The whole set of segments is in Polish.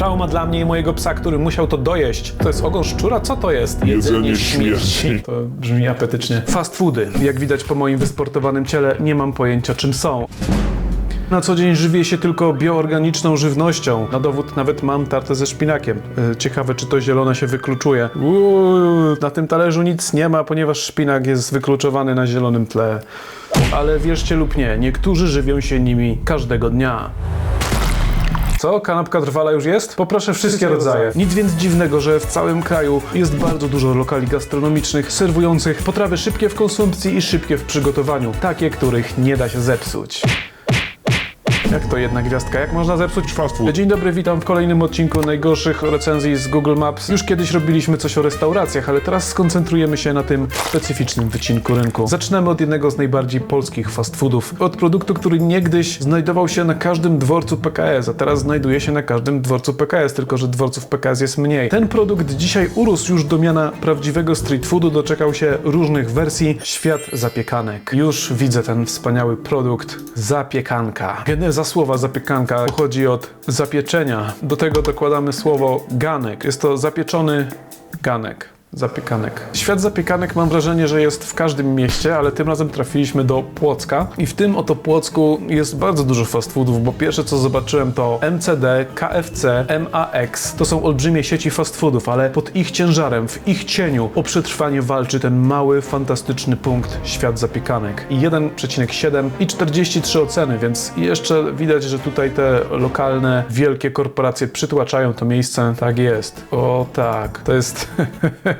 Trauma dla mnie i mojego psa, który musiał to dojeść. To jest ogon szczura? Co to jest? Jedzenie śmierci. To brzmi apetycznie. Fast foody. Jak widać po moim wysportowanym ciele, nie mam pojęcia czym są. Na co dzień żywię się tylko bioorganiczną żywnością. Na dowód nawet mam tartę ze szpinakiem. E, Ciekawe, czy to zielone się wykluczuje. Uuu, na tym talerzu nic nie ma, ponieważ szpinak jest wykluczowany na zielonym tle. Ale wierzcie lub nie, niektórzy żywią się nimi każdego dnia. Co? Kanapka trwala już jest? Poproszę wszystkie rodzaje. Nic więc dziwnego, że w całym kraju jest bardzo dużo lokali gastronomicznych serwujących potrawy szybkie w konsumpcji i szybkie w przygotowaniu. Takie, których nie da się zepsuć. Jak to jedna gwiazdka? Jak można zepsuć Fast food. Dzień dobry, witam w kolejnym odcinku najgorszych recenzji z Google Maps. Już kiedyś robiliśmy coś o restauracjach, ale teraz skoncentrujemy się na tym specyficznym wycinku rynku. Zaczynamy od jednego z najbardziej polskich fast foodów. Od produktu, który niegdyś znajdował się na każdym dworcu PKS, a teraz znajduje się na każdym dworcu PKS, tylko że dworców PKS jest mniej. Ten produkt dzisiaj urósł już do miana prawdziwego street foodu, doczekał się różnych wersji. Świat zapiekanek. Już widzę ten wspaniały produkt. Zapiekanka. Geneza słowa zapiekanka pochodzi od zapieczenia. Do tego dokładamy słowo ganek. Jest to zapieczony ganek. Zapiekanek. Świat zapiekanek mam wrażenie, że jest w każdym mieście, ale tym razem trafiliśmy do Płocka i w tym oto Płocku jest bardzo dużo fast foodów, bo pierwsze co zobaczyłem to MCD, KFC, MAX. To są olbrzymie sieci fast foodów, ale pod ich ciężarem, w ich cieniu o przetrwanie walczy ten mały, fantastyczny punkt Świat zapiekanek. I 1,7 i 43 oceny, więc jeszcze widać, że tutaj te lokalne, wielkie korporacje przytłaczają to miejsce. Tak jest. O tak, to jest...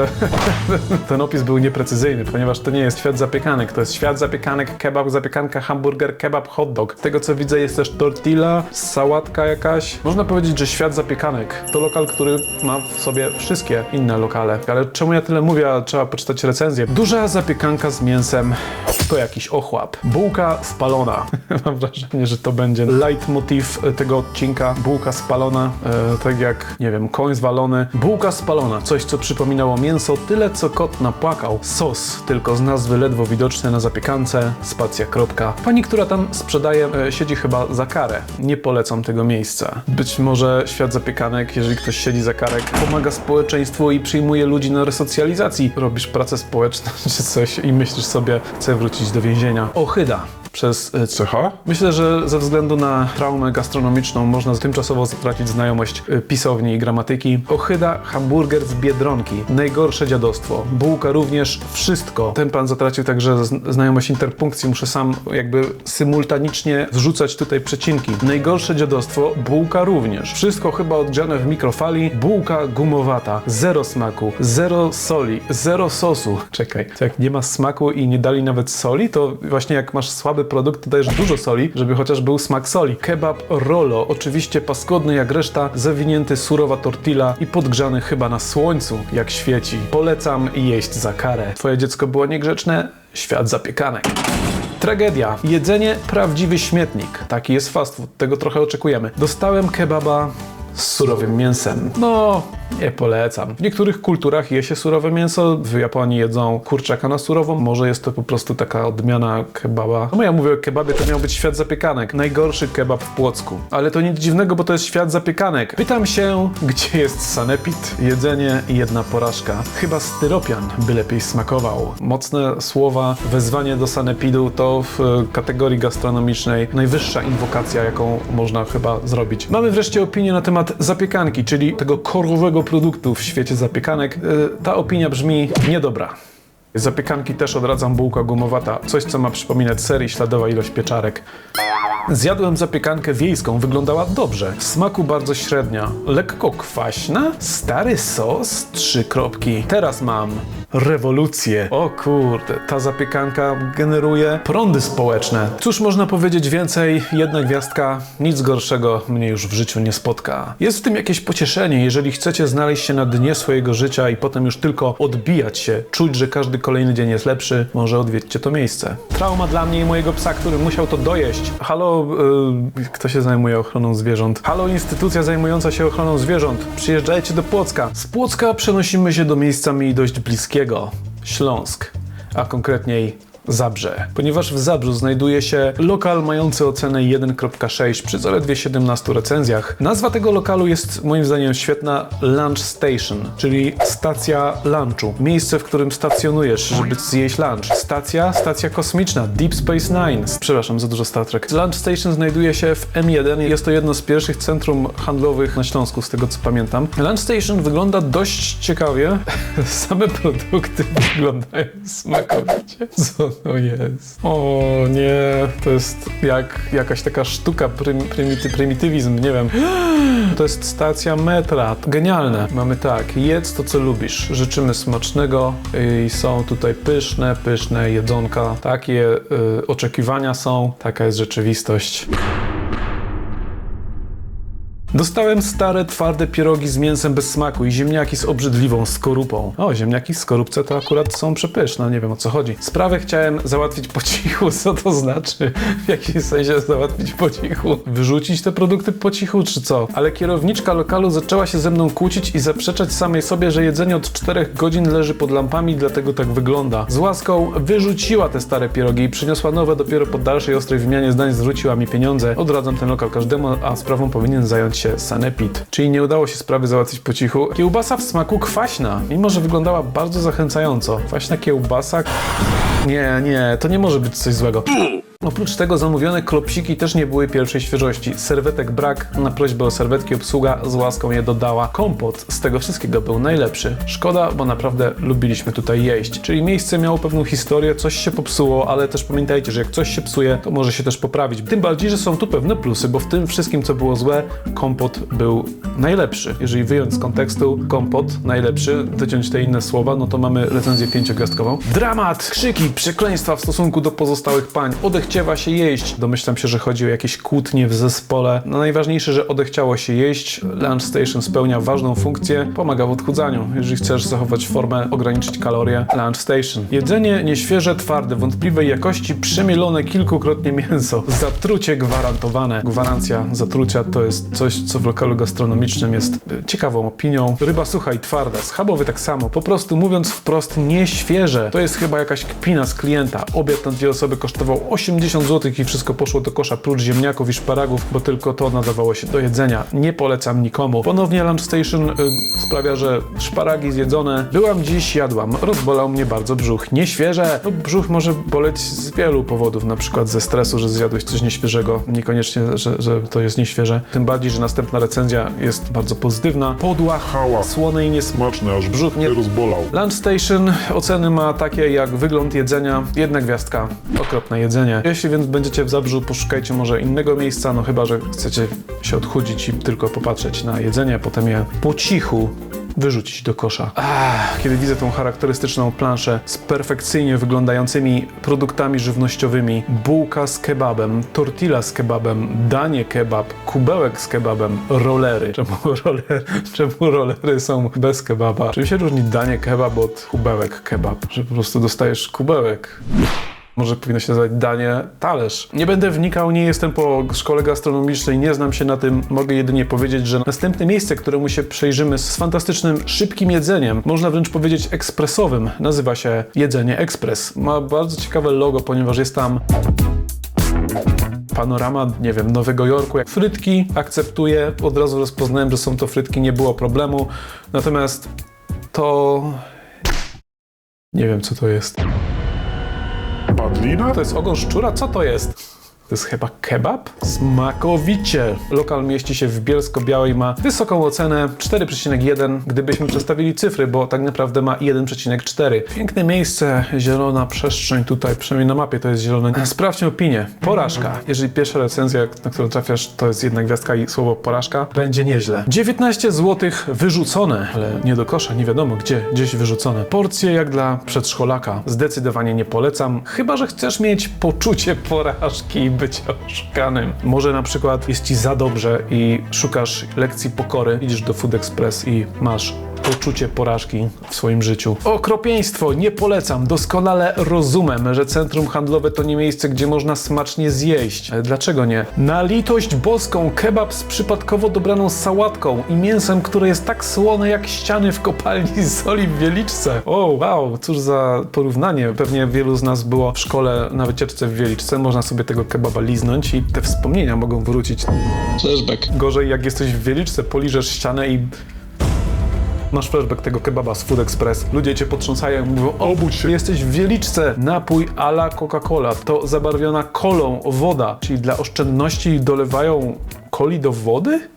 Ten opis był nieprecyzyjny, ponieważ to nie jest świat zapiekanek, to jest świat zapiekanek, kebab, zapiekanka, hamburger, kebab, hot dog. Tego co widzę jest też tortilla, sałatka jakaś. Można powiedzieć, że świat zapiekanek to lokal, który ma w sobie wszystkie inne lokale. Ale czemu ja tyle mówię, a trzeba poczytać recenzję. Duża zapiekanka z mięsem to jakiś ochłap. Bułka spalona. Mam wrażenie, że to będzie leitmotiv tego odcinka. Bułka spalona, e, tak jak, nie wiem, koń zwalony. Bułka spalona, coś co przypominało mięso, tyle co kot napłakał. Sos, tylko z nazwy ledwo widoczny na zapiekance, spacja kropka. Pani, która tam sprzedaje, e, siedzi chyba za karę. Nie polecam tego miejsca. Być może świat zapiekanek, jeżeli ktoś siedzi za karę, pomaga społeczeństwu i przyjmuje ludzi na resocjalizacji. Robisz pracę społeczną czy coś i myślisz sobie, chcę wrócić do więzienia. Ochyda przez e, CH? Myślę, że ze względu na traumę gastronomiczną można tymczasowo stracić znajomość y, pisowni i gramatyki. Ochyda, hamburger z Biedronki. Najgorsze dziadostwo. Bułka również. Wszystko. Ten pan zatracił także znajomość interpunkcji. Muszę sam jakby symultanicznie wrzucać tutaj przecinki. Najgorsze dziadostwo. Bułka również. Wszystko chyba odgrzane w mikrofali. Bułka gumowata. Zero smaku. Zero soli. Zero sosu. Czekaj. Jak nie ma smaku i nie dali nawet soli, to właśnie jak masz słaby produkt, dajesz dużo soli, żeby chociaż był smak soli. Kebab Rolo, oczywiście paskudny jak reszta, zawinięty surowa tortilla i podgrzany chyba na słońcu, jak świeci. Polecam jeść za karę. Twoje dziecko było niegrzeczne? Świat zapiekanek. Tragedia. Jedzenie prawdziwy śmietnik. Taki jest fast food, tego trochę oczekujemy. Dostałem kebaba z surowym mięsem. No, nie polecam. W niektórych kulturach je się surowe mięso, w Japonii jedzą kurczaka na surowo, może jest to po prostu taka odmiana kebaba. No ja mówię o kebabie, to miał być świat zapiekanek. Najgorszy kebab w Płocku. Ale to nic dziwnego, bo to jest świat zapiekanek. Pytam się, gdzie jest sanepid? Jedzenie i jedna porażka. Chyba styropian by lepiej smakował. Mocne słowa, wezwanie do sanepidu to w kategorii gastronomicznej najwyższa inwokacja, jaką można chyba zrobić. Mamy wreszcie opinię na temat zapiekanki, czyli tego korowego produktu w świecie zapiekanek. E, Ta opinia brzmi niedobra. Zapiekanki też odradzam bułka gumowata, coś co ma przypominać ser i śladowa ilość pieczarek. Zjadłem zapiekankę wiejską, wyglądała dobrze. W smaku bardzo średnia. Lekko kwaśna, stary sos, trzy kropki. Teraz mam rewolucję. O kurde, ta zapiekanka generuje prądy społeczne. Cóż można powiedzieć więcej? Jedna gwiazdka, nic gorszego mnie już w życiu nie spotka. Jest w tym jakieś pocieszenie, jeżeli chcecie znaleźć się na dnie swojego życia i potem już tylko odbijać się, czuć, że każdy kolejny dzień jest lepszy, może odwiedźcie to miejsce. Trauma dla mnie i mojego psa, który musiał to dojeść. Halo, yy, kto się zajmuje ochroną zwierząt? Halo, instytucja zajmująca się ochroną zwierząt. Przyjeżdżajcie do Płocka. Z Płocka przenosimy się do miejsca mi dość bliskiego. Śląsk, a konkretniej Zabrze, ponieważ w Zabrzu znajduje się lokal mający ocenę 1.6 przy zaledwie 17 recenzjach. Nazwa tego lokalu jest moim zdaniem świetna Lunch Station, czyli stacja lunchu. Miejsce, w którym stacjonujesz, żeby zjeść lunch. Stacja, stacja kosmiczna, Deep Space Nine. Przepraszam, za dużo Star Trek. Lunch Station znajduje się w M1. Jest to jedno z pierwszych centrum handlowych na Śląsku, z tego co pamiętam. Lunch Station wygląda dość ciekawie. Same produkty wyglądają smakowicie. To jest? O nie, to jest jak jakaś taka sztuka, prym, prymity, prymitywizm, nie wiem. To jest stacja metra. Genialne. Mamy tak, jedz to co lubisz. Życzymy smacznego i są tutaj pyszne, pyszne jedzonka. Takie y, oczekiwania są, taka jest rzeczywistość. Dostałem stare, twarde pierogi z mięsem bez smaku i ziemniaki z obrzydliwą skorupą. O, ziemniaki w skorupce to akurat są przepyszne, nie wiem o co chodzi. Sprawę chciałem załatwić po cichu, co to znaczy? W jakimś sensie załatwić po cichu? Wyrzucić te produkty po cichu, czy co? Ale kierowniczka lokalu zaczęła się ze mną kłócić i zaprzeczać samej sobie, że jedzenie od 4 godzin leży pod lampami, dlatego tak wygląda. Z łaską wyrzuciła te stare pierogi i przyniosła nowe dopiero po dalszej ostrej wymianie zdań zwróciła mi pieniądze. Odradzam ten lokal każdemu, a sprawą powinien zająć się sanepid. Czyli nie udało się sprawy załatwić po cichu. Kiełbasa w smaku kwaśna, mimo że wyglądała bardzo zachęcająco. Kwaśna kiełbasa... Nie, nie, to nie może być coś złego. Oprócz tego zamówione klopsiki też nie były pierwszej świeżości. Serwetek brak, na prośbę o serwetki obsługa z łaską je dodała. Kompot z tego wszystkiego był najlepszy. Szkoda, bo naprawdę lubiliśmy tutaj jeść. Czyli miejsce miało pewną historię, coś się popsuło, ale też pamiętajcie, że jak coś się psuje, to może się też poprawić. Tym bardziej, że są tu pewne plusy, bo w tym wszystkim, co było złe, kompot był najlepszy. Jeżeli wyjąć z kontekstu kompot najlepszy, wyciąć te inne słowa, no to mamy recenzję pięciogwiazdkową. Dramat, krzyki, przekleństwa w stosunku do pozostałych pań, odechciewa się jeść. Domyślam się, że chodzi o jakieś kłótnie w zespole. No najważniejsze, że odechciało się jeść. Lunch Station spełnia ważną funkcję, pomaga w odchudzaniu. Jeżeli chcesz zachować formę, ograniczyć kalorie, Lunch Station. Jedzenie nieświeże, twarde, wątpliwej jakości, przemielone kilkukrotnie mięso. Zatrucie gwarantowane. Gwarancja zatrucia to jest coś, co w lokalu gastronomicznym jest e, ciekawą opinią. Ryba sucha i twarda, schabowy tak samo. Po prostu mówiąc wprost, nieświeże. To jest chyba jakaś kpina z klienta. Obiad na dwie osoby kosztował 80 zł i wszystko poszło do kosza, prócz ziemniaków i szparagów, bo tylko to nadawało się do jedzenia. Nie polecam nikomu. Ponownie Lunch Station y, sprawia, że szparagi zjedzone. Byłam dziś, jadłam. Rozbolał mnie bardzo brzuch. Nieświeże. No, brzuch może boleć z wielu powodów, na przykład ze stresu, że zjadłeś coś nieświeżego. Niekoniecznie, że, że to jest nieświeże. Tym bardziej, że następna recenzja jest bardzo pozytywna. Podła, Hałas. słone i niesmaczne. Aż Brzuch nie rozbolał. Lunch Station oceny ma takie jak wygląd jedzenia, jedna gwiazdka, okropne jedzenie. Jeśli więc będziecie w Zabrzu, poszukajcie może innego miejsca, no chyba, że chcecie się odchudzić i tylko popatrzeć na jedzenie, potem je po cichu wyrzucić do kosza. Ach, kiedy widzę tą charakterystyczną planszę z perfekcyjnie wyglądającymi produktami żywnościowymi, bułka z kebabem, tortilla z kebabem, danie kebab, kubełek z kebabem, rollery. Czemu, roller, czemu rollery są bez kebaba? Czym się różni danie kebab od kubełek kebab? Że po prostu dostajesz kubełek. Może powinno się nazywać danie talerz. Nie będę wnikał, nie jestem po szkole gastronomicznej, nie znam się na tym. Mogę jedynie powiedzieć, że następne miejsce, któremu się przejrzymy z fantastycznym, szybkim jedzeniem, można wręcz powiedzieć ekspresowym, nazywa się Jedzenie Ekspres. Ma bardzo ciekawe logo, ponieważ jest tam panorama, nie wiem, Nowego Jorku. Frytki akceptuję, od razu rozpoznałem, że są to frytki, nie było problemu. Natomiast to... Nie wiem, co to jest. To jest ogon szczura? Co to jest? To jest chyba kebab? Smakowicie! Lokal mieści się w Bielsko-Białej, ma wysoką ocenę 4,1, gdybyśmy przestawili cyfry, bo tak naprawdę ma 1,4. Piękne miejsce, zielona przestrzeń tutaj, przynajmniej na mapie to jest zielone. Sprawdźmy opinię. Porażka. Jeżeli pierwsza recenzja, na którą trafiasz, to jest jedna gwiazdka i słowo porażka, będzie nieźle. 19 zł wyrzucone, ale nie do kosza, nie wiadomo gdzie, gdzieś wyrzucone. Porcje jak dla przedszkolaka. Zdecydowanie nie polecam, chyba że chcesz mieć poczucie porażki bycia oszukanym. Może na przykład jest ci za dobrze i szukasz lekcji pokory, idziesz do Food Express i masz poczucie porażki w swoim życiu. Okropieństwo, nie polecam. Doskonale rozumiem, że centrum handlowe to nie miejsce, gdzie można smacznie zjeść. Ale dlaczego nie? Na litość boską, kebab z przypadkowo dobraną sałatką i mięsem, które jest tak słone jak ściany w kopalni z soli w Wieliczce. O, wow, cóż za porównanie. Pewnie wielu z nas było w szkole na wycieczce w Wieliczce. Można sobie tego kebaba liznąć i te wspomnienia mogą wrócić. Flashback. Gorzej jak jesteś w Wieliczce, poliżesz ścianę i Masz flashback tego kebaba z Food Express. Ludzie cię potrząsają i mówią, obudź się, jesteś w Wieliczce. Napój a la Coca-Cola. To zabarwiona kolą woda. Czyli dla oszczędności dolewają coli do wody?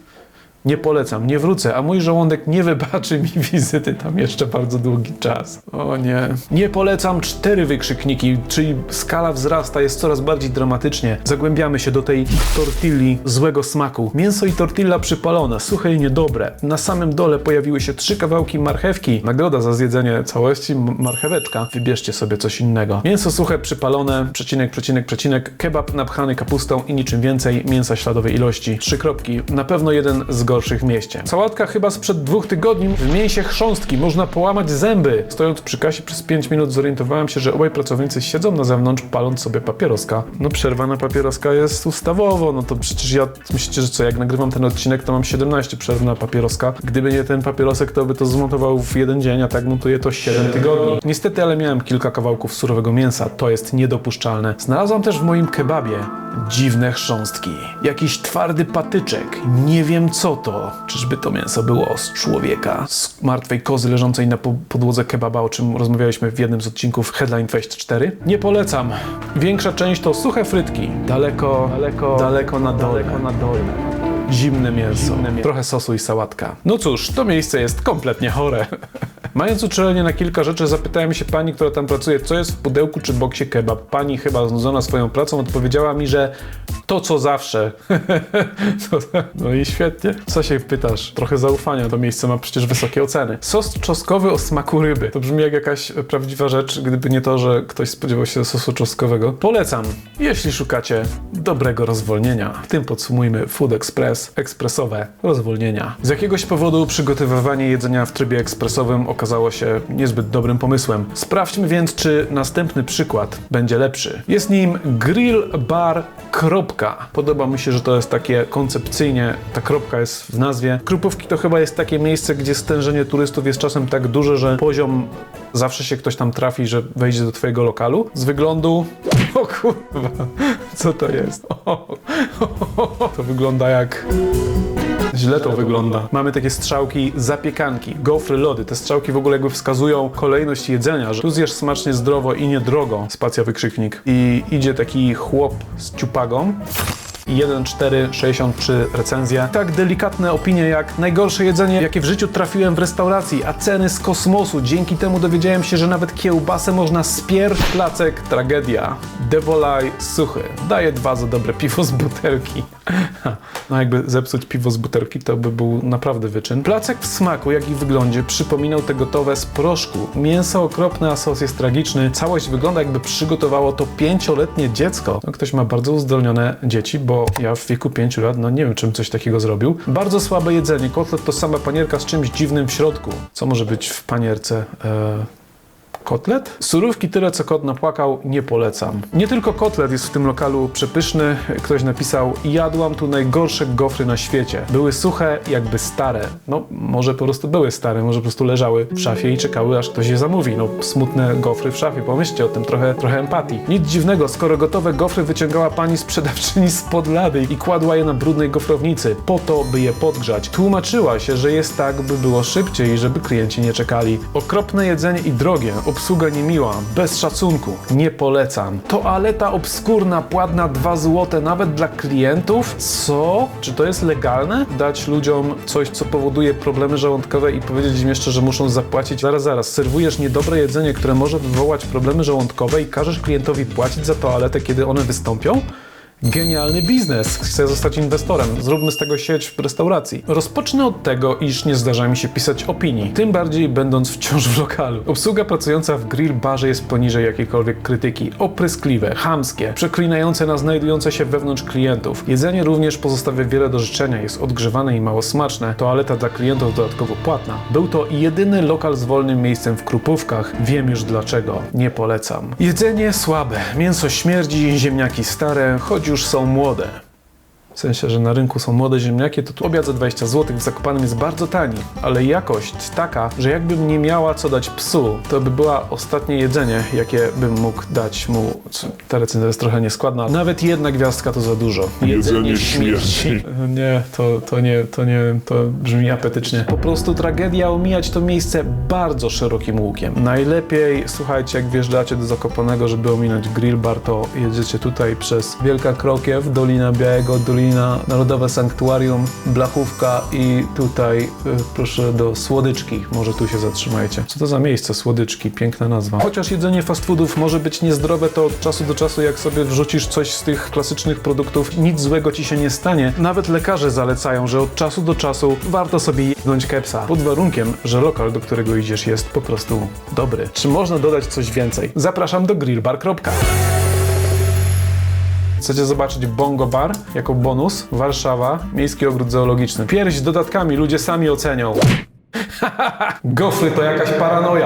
Nie polecam, nie wrócę, a mój żołądek nie wybaczy mi wizyty tam jeszcze bardzo długi czas. O nie. Nie polecam cztery wykrzykniki, czyli skala wzrasta, jest coraz bardziej dramatycznie. Zagłębiamy się do tej tortilli złego smaku. Mięso i tortilla przypalone, suche i niedobre. Na samym dole pojawiły się trzy kawałki marchewki. Nagroda za zjedzenie całości, marcheweczka. Wybierzcie sobie coś innego. Mięso suche, przypalone, przecinek, przecinek, przecinek, kebab napchany kapustą i niczym więcej, mięsa śladowej ilości. Trzy kropki. Na pewno jeden z gorszych w mieście. Sałatka chyba sprzed dwóch tygodni. W mięsie chrząstki, można połamać zęby. Stojąc przy kasie przez 5 minut zorientowałem się, że obaj pracownicy siedzą na zewnątrz, paląc sobie papieroska. No przerwa na papieroska jest ustawowo, no to przecież ja, myślicie, że co, jak nagrywam ten odcinek, to mam 17 przerw na papieroska. Gdyby nie ten papierosek, to by to zmontował w jeden dzień, a tak montuję to 7 tygodni. Niestety, ale miałem kilka kawałków surowego mięsa. To jest niedopuszczalne. Znalazłam też w moim kebabie dziwne chrząstki. Jakiś twardy patyczek. Nie wiem co to. Czyżby to mięso było z człowieka? Z martwej kozy leżącej na po- podłodze kebaba, o czym rozmawialiśmy w jednym z odcinków Headline 24? Nie polecam. Większa część to suche frytki. Daleko, daleko, daleko na dole. Daleko na dole. Zimne mięso. Trochę sosu i sałatka. No cóż, to miejsce jest kompletnie chore. Mając uczelnię na kilka rzeczy, zapytałem się pani, która tam pracuje, co jest w pudełku czy boksie kebab. Pani, chyba znudzona swoją pracą, odpowiedziała mi, że to co zawsze. No i świetnie. Co się pytasz? Trochę zaufania. To miejsce ma przecież wysokie oceny. Sos czosnkowy o smaku ryby. To brzmi jak jakaś prawdziwa rzecz, gdyby nie to, że ktoś spodziewał się sosu czosnkowego. Polecam, jeśli szukacie dobrego rozwolnienia. W tym podsumujmy Food Express, ekspresowe rozwolnienia. Z jakiegoś powodu przygotowywanie jedzenia w trybie ekspresowym okazało się niezbyt dobrym pomysłem. Sprawdźmy więc, czy następny przykład będzie lepszy. Jest nim Grill Bar Kropka. Podoba mi się, że to jest takie koncepcyjnie, ta kropka jest w nazwie. Krupówki to chyba jest takie miejsce, gdzie stężenie turystów jest czasem tak duże, że poziom zawsze się ktoś tam trafi, że wejdzie do twojego lokalu. Z wyglądu... O kurwa, co to jest? O, to wygląda jak... Źle to wygląda. Mamy takie strzałki zapiekanki, gofry, lody. Te strzałki w ogóle jakby wskazują kolejność jedzenia, że tu zjesz smacznie, zdrowo i niedrogo. Spacja wykrzyknik. I idzie taki chłop z ciupagą. I 1,463 recenzja. Tak delikatne opinie jak najgorsze jedzenie, jakie w życiu trafiłem w restauracji, a ceny z kosmosu. Dzięki temu dowiedziałem się, że nawet kiełbasę można spier... Placek, tragedia. Devolaj suchy. Daję dwa za dobre piwo z butelki. No jakby zepsuć piwo z butelki, to by był naprawdę wyczyn. Placek w smaku, jak i wyglądzie, przypominał te gotowe z proszku. Mięso okropne, a sos jest tragiczny. Całość wygląda jakby przygotowało to pięcioletnie dziecko. No, ktoś ma bardzo uzdolnione dzieci, bo ja w wieku pięciu lat, no nie wiem, czym coś takiego zrobił. Bardzo słabe jedzenie. Kotlet to sama panierka z czymś dziwnym w środku. Co może być w panierce? Eee... Kotlet? Surówki tyle, co kot napłakał, nie polecam. Nie tylko kotlet jest w tym lokalu przepyszny. Ktoś napisał, jadłam tu najgorsze gofry na świecie. Były suche, jakby stare. No, może po prostu były stare, może po prostu leżały w szafie i czekały, aż ktoś je zamówi. No, smutne gofry w szafie, pomyślcie o tym, trochę, trochę empatii. Nic dziwnego, skoro gotowe gofry wyciągała pani sprzedawczyni spod lady i kładła je na brudnej gofrownicy, po to, by je podgrzać. Tłumaczyła się, że jest tak, by było szybciej żeby klienci nie czekali. Okropne jedzenie i drogie, obsługa niemiła, bez szacunku, nie polecam. Toaleta obskurna, płatna 2 zł nawet dla klientów? Co? Czy to jest legalne? Dać ludziom coś, co powoduje problemy żołądkowe i powiedzieć im jeszcze, że muszą zapłacić? Zaraz, zaraz, serwujesz niedobre jedzenie, które może wywołać problemy żołądkowe i każesz klientowi płacić za toaletę, kiedy one wystąpią? Genialny biznes. Chcę zostać inwestorem. Zróbmy z tego sieć restauracji. Rozpocznę od tego, iż nie zdarza mi się pisać opinii. Tym bardziej będąc wciąż w lokalu. Obsługa pracująca w grill barze jest poniżej jakiejkolwiek krytyki. Opryskliwe, chamskie, przeklinające na znajdujące się wewnątrz klientów. Jedzenie również pozostawia wiele do życzenia, jest odgrzewane i mało smaczne. Toaleta dla klientów dodatkowo płatna. Był to jedyny lokal z wolnym miejscem w Krupówkach. Wiem już dlaczego. Nie polecam. Jedzenie słabe, mięso śmierdzi, ziemniaki stare, choć już są młode. W sensie, że na rynku są młode ziemniaki, to tu obiad za 20 zł w Zakopanem jest bardzo tani, ale jakość taka, że jakbym nie miała co dać psu, to by była ostatnie jedzenie, jakie bym mógł dać mu. Ta recenzja jest trochę nieskładna. Nawet jedna gwiazdka to za dużo. Jedzenie śmierdzi. Nie, to, to nie, to nie, to brzmi apetycznie. Po prostu tragedia omijać to miejsce bardzo szerokim łukiem. Najlepiej, słuchajcie, jak wjeżdżacie do Zakopanego, żeby ominąć grill bar, to jedziecie tutaj przez Wielka Krokiew, Dolina Białego, Dolina Narodowe Sanktuarium, Blachówka i tutaj y, proszę do Słodyczki. Może tu się zatrzymajcie. Co to za miejsce? Słodyczki, piękna nazwa. Chociaż jedzenie fast foodów może być niezdrowe, to od czasu do czasu jak sobie wrzucisz coś z tych klasycznych produktów, nic złego ci się nie stanie. Nawet lekarze zalecają, że od czasu do czasu warto sobie jednąć kepsa. Pod warunkiem, że lokal, do którego idziesz jest po prostu dobry. Czy można dodać coś więcej? Zapraszam do grillbar. Chcecie zobaczyć Bongo Bar jako bonus? Warszawa, Miejski Ogród Zoologiczny. Pierś z dodatkami, ludzie sami ocenią. Gofry to jakaś paranoja.